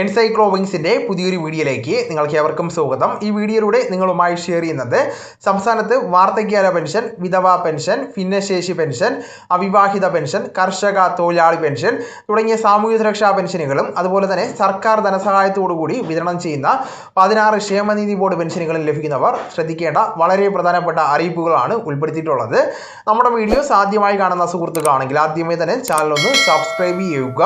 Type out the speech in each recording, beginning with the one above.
എൻസൈക്ലോവിങ്സിന്റെ പുതിയൊരു വീഡിയോയിലേക്ക് നിങ്ങൾക്ക് ഏവർക്കും സ്വാഗതം. ഈ വീഡിയോയിലൂടെ നിങ്ങളുമായി ഷെയർ ചെയ്യുന്നത് സംസ്ഥാനത്ത് വാർദ്ധക്യകാല പെൻഷൻ വിധവാ പെൻഷൻ ഭിന്നശേഷി പെൻഷൻ അവിവാഹിത പെൻഷൻ കർഷക തൊഴിലാളി പെൻഷൻ തുടങ്ങിയ സാമൂഹ്യ സുരക്ഷാ പെൻഷനുകളും അതുപോലെ തന്നെ സർക്കാർ ധനസഹായത്തോടുകൂടി വിതരണം ചെയ്യുന്ന പതിനാറ് ക്ഷേമനിധി ബോർഡ് പെൻഷനുകളിൽ ലഭിക്കുന്നവർ ശ്രദ്ധിക്കേണ്ട വളരെ പ്രധാനപ്പെട്ട അറിയിപ്പുകളാണ് ഉൾപ്പെടുത്തിയിട്ടുള്ളത്. നമ്മുടെ വീഡിയോ സാധ്യമായി കാണുന്ന സുഹൃത്തുക്കളാണെങ്കിൽ ആദ്യമേ തന്നെ ചാനൽ ഒന്ന് സബ്സ്ക്രൈബ് ചെയ്യുക.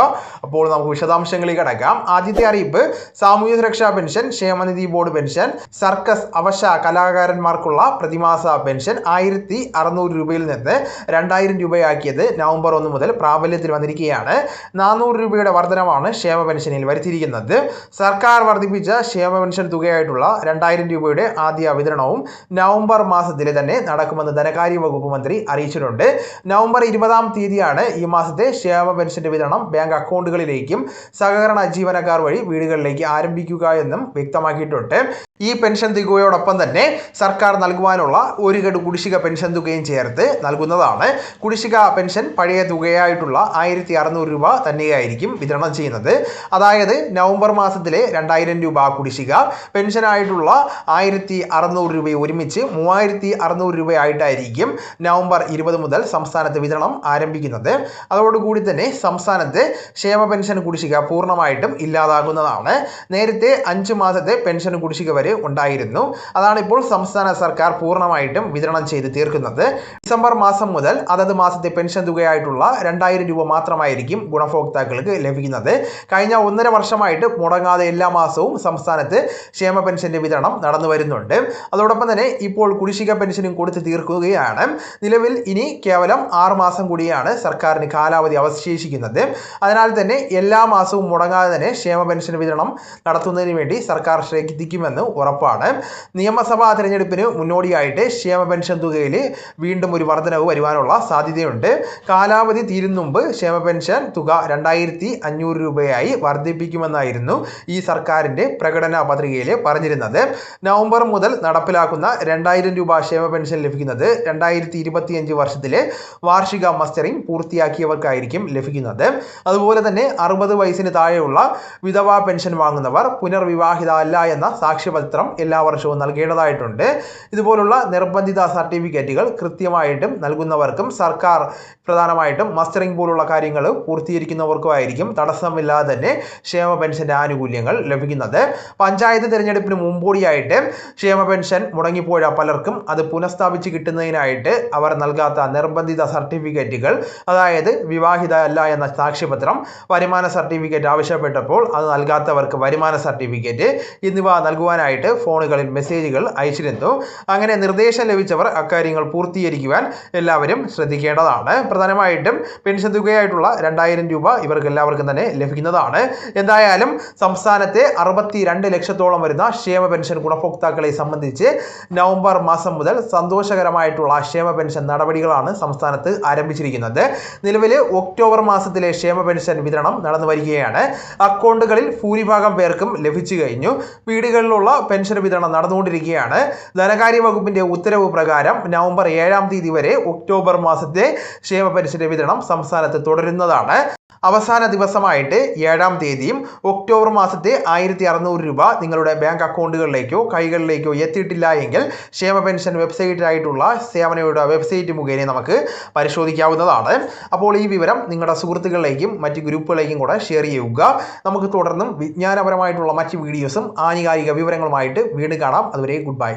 അപ്പോൾ നമുക്ക് വിശദാംശങ്ങളിൽ കിടക്കാം. കടക്കാം ആദ്യത്തെ അറിയിപ്പ് സാമൂഹ്യ സുരക്ഷാ പെൻഷൻ ക്ഷേമനിധി ബോർഡ് പെൻഷൻ സർക്കസ് അവശ കലാകാരന്മാർക്കുള്ള പ്രതിമാസ പെൻഷൻ ആയിരത്തി അറുന്നൂറ് രൂപയിൽ നിന്ന് രണ്ടായിരം രൂപയാക്കിയത് നവംബർ ഒന്ന് മുതൽ പ്രാബല്യത്തിൽ വന്നിരിക്കുകയാണ് നാനൂറ് രൂപയുടെ വർധനമാണ് ക്ഷേമ പെൻഷനിൽ വരുത്തിയിരിക്കുന്നത്. സർക്കാർ വർദ്ധിപ്പിച്ച ക്ഷേമ പെൻഷൻ തുകയായിട്ടുള്ള രണ്ടായിരം രൂപയുടെ ആദ്യ വിതരണവും നവംബർ മാസത്തിലെ തന്നെ നടക്കുമെന്ന് ധനകാര്യ വകുപ്പ് മന്ത്രി അറിയിച്ചിട്ടുണ്ട്. നവംബർ ഇരുപതാം തീയതിയാണ് ഈ മാസത്തെ ക്ഷേമ പെൻഷന്റെ വിതരണം ബാങ്ക് അക്കൗണ്ടുകളിലേക്കും സഹകരണ ജീവനക്കാർ വഴി വീടുകളിലേക്ക് ആരംഭിക്കുക എന്നും വ്യക്തമാക്കിയിട്ടുണ്ട്. ഈ പെൻഷൻ തുകയോടൊപ്പം തന്നെ സർക്കാർ നൽകുവാനുള്ള ഒരു ഗഡു കുടിശ്ശിക പെൻഷൻ തുകയും ചേർത്ത് നൽകുന്നതാണ്. കുടിശ്ശിക പെൻഷൻ പഴയ തുകയായിട്ടുള്ള ആയിരത്തി അറുന്നൂറ് രൂപ തന്നെയായിരിക്കും വിതരണം ചെയ്യുന്നത്. അതായത് നവംബർ മാസത്തിലെ രണ്ടായിരം രൂപ കുടിശ്ശിക പെൻഷനായിട്ടുള്ള ആയിരത്തി അറുന്നൂറ് രൂപ ഒരുമിച്ച് മൂവായിരത്തി അറുന്നൂറ് രൂപയായിട്ടായിരിക്കും നവംബർ ഇരുപത് മുതൽ സംസ്ഥാനത്ത് വിതരണം ആരംഭിക്കുന്നത്. അതോടുകൂടി തന്നെ സംസ്ഥാനത്ത് ക്ഷേമ പെൻഷൻ കുടിശ്ശിക പൂർണമായിട്ടും ഇല്ലാതാകുന്നതാണ്. നേരത്തെ അഞ്ച് മാസത്തെ പെൻഷൻ കുടിശ്ശിക വരെ ഉണ്ടായിരുന്നു. അതാണ് ഇപ്പോൾ സംസ്ഥാന സർക്കാർ പൂർണമായിട്ടും വിതരണം ചെയ്ത് തീർക്കുന്നത്. ഡിസംബർ മാസം മുതൽ അതത് മാസത്തെ പെൻഷൻ തുകയായിട്ടുള്ള രണ്ടായിരം രൂപ മാത്രമായിരിക്കും ഗുണഭോക്താക്കൾക്ക് ലഭിക്കുന്നത്. കഴിഞ്ഞ ഒന്നര വർഷമായിട്ട് മുടങ്ങാതെ എല്ലാ മാസവും സംസ്ഥാനത്ത് ക്ഷേമ പെൻഷന്റെ വിതരണം നടന്നു വരുന്നുണ്ട്. അതോടൊപ്പം തന്നെ ഇപ്പോൾ കുടിശ്ശിക പെൻഷനും കൊടുത്ത് തീർക്കുകയാണ്. നിലവിൽ ഇനി കേവലം ആറ് മാസം കൂടിയാണ് സർക്കാരിന് കാലാവധി അവശേഷിക്കുന്നത്. അതിനാൽ തന്നെ എല്ലാ മാസവും മുടങ്ങാതെ തന്നെ ക്ഷേമ പെൻഷൻ വിതരണം നടത്തുന്നതിന് വേണ്ടി സർക്കാർ ശ്രദ്ധിക്കുമെന്ന് ഉറപ്പാണ്. നിയമസഭാ തിരഞ്ഞെടുപ്പിന് മുന്നോടിയായിട്ട് ക്ഷേമ പെൻഷൻ തുകയിൽ വീണ്ടും ഒരു വർധനവ് വരുവാനുള്ള സാധ്യതയുണ്ട്. കാലാവധി തീരും മുമ്പ് ക്ഷേമ പെൻഷൻ തുക രണ്ടായിരത്തി അഞ്ഞൂറ് രൂപയായി വർദ്ധിപ്പിക്കുമെന്നായിരുന്നു ഈ സർക്കാരിന്റെ പ്രകടന പത്രികയിൽ പറഞ്ഞിരുന്നത്. നവംബർ മുതൽ നടപ്പിലാക്കുന്ന രണ്ടായിരം രൂപ ക്ഷേമ പെൻഷൻ ലഭിക്കുന്നത് രണ്ടായിരത്തി ഇരുപത്തിയഞ്ച് വർഷത്തിലെ വാർഷിക മസ്റ്ററിംഗ് പൂർത്തിയാക്കിയവർക്കായിരിക്കും ലഭിക്കുന്നത്. അതുപോലെ തന്നെ അറുപത് വയസ്സിന് താഴെയുള്ള വിധവാ പെൻഷൻ വാങ്ങുന്നവർ പുനർവിവാഹിത അല്ല എന്ന സാക്ഷ്യപത്രം എല്ലാ വർഷവും നൽകേണ്ടതായിട്ടുണ്ട്. ഇതുപോലുള്ള നിർബന്ധിത സർട്ടിഫിക്കറ്റുകൾ കൃത്യമായിട്ടും നൽകുന്നവർക്കും സർക്കാർ പ്രധാനമായിട്ടും മസ്റ്ററിംഗ് പോലുള്ള കാര്യങ്ങൾ പൂർത്തീകരിക്കുന്നവർക്കുമായിരിക്കും തടസ്സമില്ലാതെ തന്നെ ക്ഷേമ പെൻഷന്റെ ആനുകൂല്യങ്ങൾ ലഭിക്കുന്നത്. പഞ്ചായത്ത് തിരഞ്ഞെടുപ്പിന് മുമ്പോടിയായിട്ട് ക്ഷേമ പെൻഷൻ മുടങ്ങിപ്പോയ പലർക്കും അത് പുനഃസ്ഥാപിച്ച് കിട്ടുന്നതിനായിട്ട് അവർ നൽകാത്ത നിർബന്ധിത സർട്ടിഫിക്കറ്റുകൾ അതായത് വിവാഹിത അല്ല എന്ന സാക്ഷ്യപത്രം വരുമാന സർട്ടിഫിക്കറ്റ് ആവശ്യപ്പെട്ടപ്പോൾ അത് നൽകാത്തവർക്ക് വരുമാന സർട്ടിഫിക്കറ്റ് എന്നിവ നൽകുവാനായിട്ട് ഫോണുകളിൽ മെസ്സേജുകൾ അയച്ചിരുന്നു. അങ്ങനെ നിർദ്ദേശം ലഭിച്ചവർ അക്കാര്യങ്ങൾ പൂർത്തീകരിക്കുവാൻ എല്ലാവരും ശ്രദ്ധിക്കേണ്ടതാണ്. പ്രധാനമായിട്ടും പെൻഷൻ തുകയായിട്ടുള്ള രണ്ടായിരം രൂപ ഇവർക്ക് എല്ലാവർക്കും തന്നെ ലഭിക്കുന്നതാണ്. എന്തായാലും സംസ്ഥാനത്തെ അറുപത്തി രണ്ട് ലക്ഷത്തോളം വരുന്ന ക്ഷേമ പെൻഷൻ ഗുണഭോക്താക്കളെ സംബന്ധിച്ച് നവംബർ മാസം മുതൽ സന്തോഷകരമായിട്ടുള്ള ക്ഷേമ പെൻഷൻ നടപടികളാണ് സംസ്ഥാനത്ത് ആരംഭിച്ചിരിക്കുന്നത്. നിലവിൽ ഒക്ടോബർ മാസത്തിലെ ക്ഷേമ പെൻഷൻ വിതരണം നടന്നു വരികയാണ് അക്കൗണ്ടുകളിൽ ഭൂരിഭാഗം പേർക്കും ലഭിച്ചു കഴിഞ്ഞു. വീടുകളിലുള്ള പെൻഷൻ വിതരണം നടന്നുകൊണ്ടിരിക്കുകയാണ്. ധനകാര്യ വകുപ്പിന്റെ ഉത്തരവ് പ്രകാരം നവംബർ ഏഴാം തീയതി വരെ ഒക്ടോബർ മാസത്തെ ക്ഷേമ പെൻഷന്റെ വിതരണം സംസ്ഥാനത്ത് തുടരുന്നതാണ്. അവസാന ദിവസമായിട്ട് ഏഴാം തീയതിയും ഒക്ടോബർ മാസത്തെ ആയിരത്തി അറുന്നൂറ് രൂപ നിങ്ങളുടെ ബാങ്ക് അക്കൗണ്ടുകളിലേക്കോ കൈകളിലേക്കോ എത്തിയിട്ടില്ല എങ്കിൽ ക്ഷേമ പെൻഷൻ വെബ്സൈറ്റായിട്ടുള്ള സേവനയുടെ വെബ്സൈറ്റ് മുഖേന നമുക്ക് പരിശോധിക്കാവുന്നതാണ്. അപ്പോൾ ഈ വിവരം നിങ്ങളുടെ സുഹൃത്തുക്കളിലേക്കും മറ്റ് ഗ്രൂപ്പുകളിലേക്കും കൂടെ ഷെയർ ചെയ്യുക. നമുക്ക് തുടർന്നും വിജ്ഞാനപരമായിട്ടുള്ള മറ്റ് വീഡിയോസും ആനുകാലിക വിവരങ്ങളുമായിട്ട് വീണ്ടും കാണാം. അതുവരെ ഗുഡ് ബൈ.